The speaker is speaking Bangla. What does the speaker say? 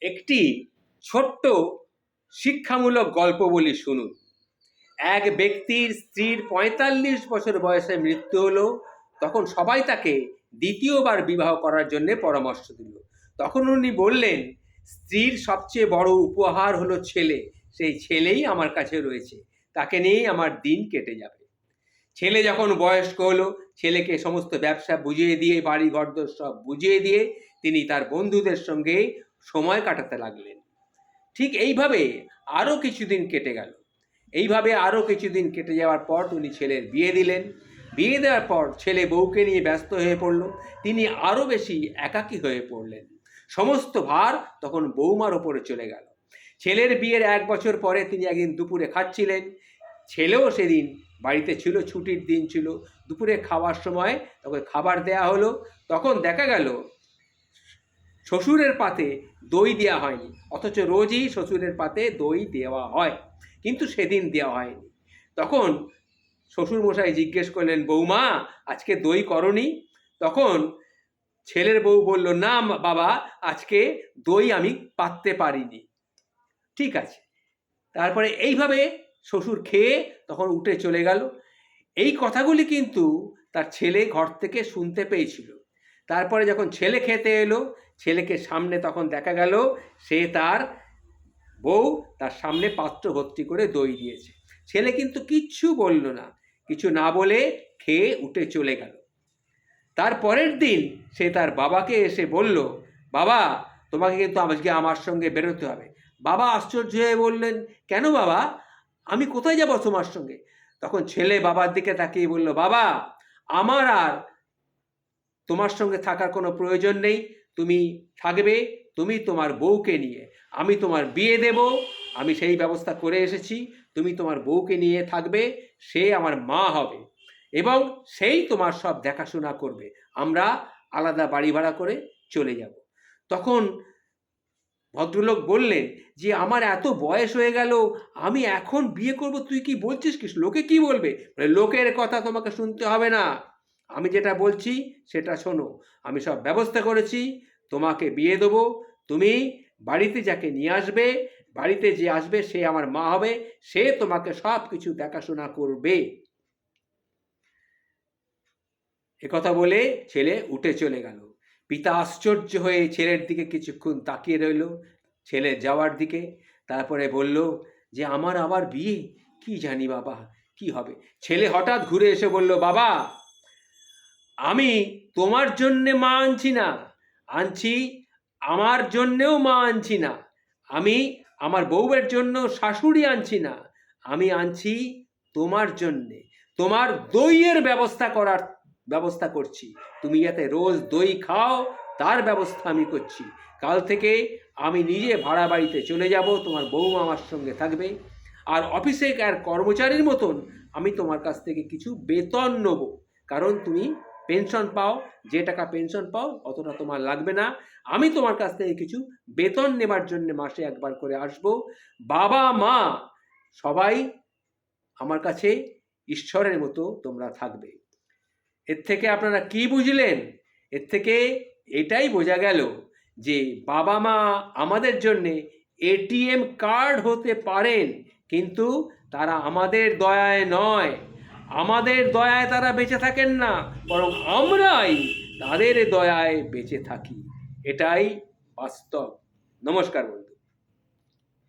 একটি ছোট্ট শিক্ষামূলক গল্প বলি শুনুন। এক ব্যক্তির স্ত্রীর পঁয়তাল্লিশ বছর বয়সে মৃত্যু হলো। তখন সবাই তাকে দ্বিতীয়বার বিবাহ করার জন্য পরামর্শ দিল। তখন উনি বললেন, স্ত্রীর সবচেয়ে বড় উপহার হলো ছেলে। সেই ছেলেই আমার কাছে রয়েছে। তাকে নিয়েই আমার দিন কেটে যাবে। ছেলে যখন বয়স্ক হলো, ছেলেকে সমস্ত ব্যবসা বুঝিয়ে দিয়ে বাড়ি ঘরদোর সব বুঝিয়ে দিয়ে, তিনি তার বন্ধুদের সঙ্গে সময় কাটাতে লাগলেন। ঠিক এইভাবে আরও কিছুদিন কেটে গেল। এইভাবে আরও কিছুদিন কেটে যাওয়ার পর উনি ছেলের বিয়ে দিলেন। বিয়ে দেওয়ার পর ছেলে বউকে নিয়ে ব্যস্ত হয়ে পড়ল। তিনি আরও বেশি একাকী হয়ে পড়লেন। সমস্ত ভার তখন বৌমার ওপরে চলে গেল। ছেলের বিয়ের এক বছর পরে তিনি একদিন দুপুরে খাচ্ছিলেন। ছেলেও সেদিন বাড়িতে ছিল, ছুটির দিন ছিল। দুপুরে খাওয়ার সময় তখন খাবার দেয়া হলো। তখন দেখা গেল শ্বশুরের পাতে দই দেওয়া হয়নি, অথচ রোজই শ্বশুরের পাতে দই দেওয়া হয়, কিন্তু সেদিন দেওয়া হয়নি। তখন শ্বশুর মশাই জিজ্ঞেস করলেন, বৌমা, আজকে দই করনি? তখন ছেলের বউ বলল, না বাবা, আজকে দই আমি পাততে পারিনি। ঠিক আছে। তারপরে এইভাবে শ্বশুর খেয়ে তখন উঠে চলে গেল। এই কথাগুলি কিন্তু তার ছেলে ঘর থেকে শুনতে পেয়েছিল। তারপরে যখন ছেলে খেতে এলো ছেলেকে সামনে তখন দেখা গেল, সে তার বউ তার সামনে পাত্র ভর্তি করে দই দিয়েছে। ছেলে কিন্তু কিচ্ছু বলল না, কিছু না বলে খেয়ে উঠে চলে গেল। তার পরের দিন সে তার বাবাকে এসে বলল, বাবা, তোমাকে কিন্তু আজকে আমার সঙ্গে বেরোতে হবে। বাবা আশ্চর্য হয়ে বললেন, কেন বাবা? আমি কোথায় যাব তোমার সঙ্গে? তখন ছেলে বাবার দিকে তাকিয়ে বলল, বাবা, আমার আর তোমার সঙ্গে থাকার কোনো প্রয়োজন নেই। তুমি থাকবে, তুমি তোমার বউকে নিয়ে। আমি তোমার বিয়ে দেব, আমি সেই ব্যবস্থা করে এসেছি, তুমি তোমার বউকে নিয়ে থাকবে, সে আমার মা হবে। এবং সেই তোমার সব দেখাশোনা করবে। আমরা আলাদা বাড়ি ভাড়া করে চলে যাব। তখন ভদ্রলোক বললেন, যে আমার এত বয়স হয়ে গেল, আমি এখন বিয়ে করব, তুই কি বলছিস কি? লোকে কি বলবে? লোকের কথা তোমাকে শুনতে হবে না। আমি যেটা বলছি, সেটা শোনো। আমি সব ব্যবস্থা করেছি তোমাকে বিয়ে দেবো। তুমি বাড়িতে যাকে নিয়ে আসবে, বাড়িতে যে আসবে সে আমার মা হবে, সে তোমাকে সব কিছু দেখাশোনা করবে। একথা বলে ছেলে উঠে চলে গেল। পিতা আশ্চর্য হয়ে ছেলের দিকে কিছুক্ষণ তাকিয়ে রইল। ছেলে যাওয়ার দিকে তারপরে বলল, যে আমার আবার বিয়ে? কি জানি বাবা, কি হবে? ছেলে হঠাৎ ঘুরে এসে বলল, বাবা, আমি তোমার জন্যে মা আনছি না। আনছি, আমার জন্যেও মা আনছি না। আমি আমার বউয়ের জন্য শাশুড়ি আনছি না। আমি আনছি তোমার জন্যে। তোমার দইয়ের ব্যবস্থা করার ব্যবস্থা করছি। তুমি যাতে রোজ দই খাও, তার ব্যবস্থা আমি করছি। কাল থেকে আমি নিজে ভাড়া বাড়িতে চলে যাব, তোমার বউ আমার সঙ্গে থাকবে। আর অফিসে আর কর্মচারীর মতন আমি তোমার কাছ থেকে কিছু বেতন নেব। কারণ তুমি পেনশন পাও, যে টাকা পেনশন পাও, অতটা তোমার লাগবে না। আমি তোমার কাছ থেকে কিছু বেতন নেবার জন্য মাসে একবার করে আসব। বাবা, মা, সবাই আমার কাছে ঈশ্বরের মতো তোমরা থাকবে। এর থেকে আপনারা কি বুঝলেন? এর থেকে এটাই বোঝা গেল যে বাবা, মা আমাদের জন্যে এটিএম কার্ড হতে পারেন, কিন্তু তারা আমাদের দয়ায় নয়। আমাদের দয়ায় তারা বেঁচে থাকেন না, বরং আমরাই তাদের দয়ায় বেঁচে থাকি। এটাই বাস্তব। নমস্কার বন্ধু